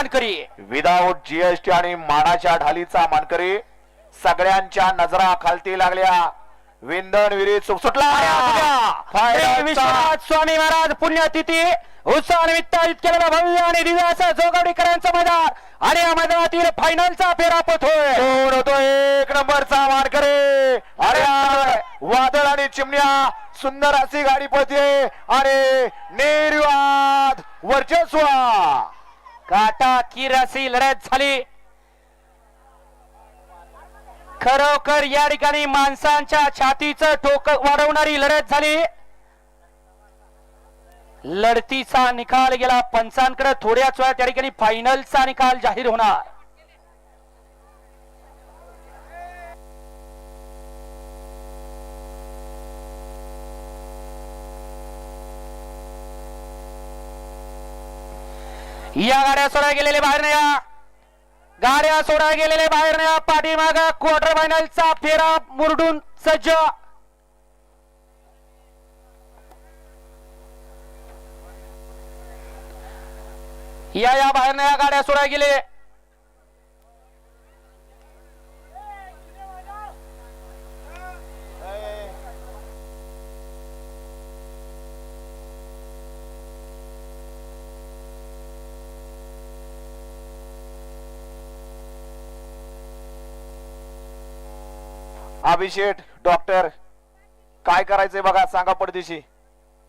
मानकरी. Without GST आणि मानाच्या ढालीचा मानकरी सगळ्यांच्या नजरा खालती लागल्या. विंधन विरीत सुटला. विश्वनाथ स्वामी महाराज पुण्यतिथी उत्सवानिमित्त आयोजित केलेला भव्य आणि दिव्य असं जोगवडीकरांचं मैदान आणि या मैदानातील फायनलचा फेरा पथोय दोन होतो एक नंबरचा मानकरी? अरे वादळ आणि चिमण्या सुंदर अशी गाडी पळते आणि निर्वाद वर्चस्व. काटा किर अशी लढत झाली. खरोखर या ठिकाणी माणसांच्या छातीचं टोक वाढवणारी लढत झाली. लढतीचा निकाल गेला पंचांकडे थोड्याच वेळा त्या ठिकाणी फायनलचा निकाल जाहीर होणार. या गाड्या सोडा गेलेले बाहेर नाही या. गाड्या सोडा गेलेले बाहेर नाही या. पाठीमाग क्वार्टर फायनलचा फेरा मुरडून सज्ज या या बाहेर नाही या. गाड्या सोडा गेले अभिषेक डॉक्टर काय करायचंय बघा सांगा पडदिशी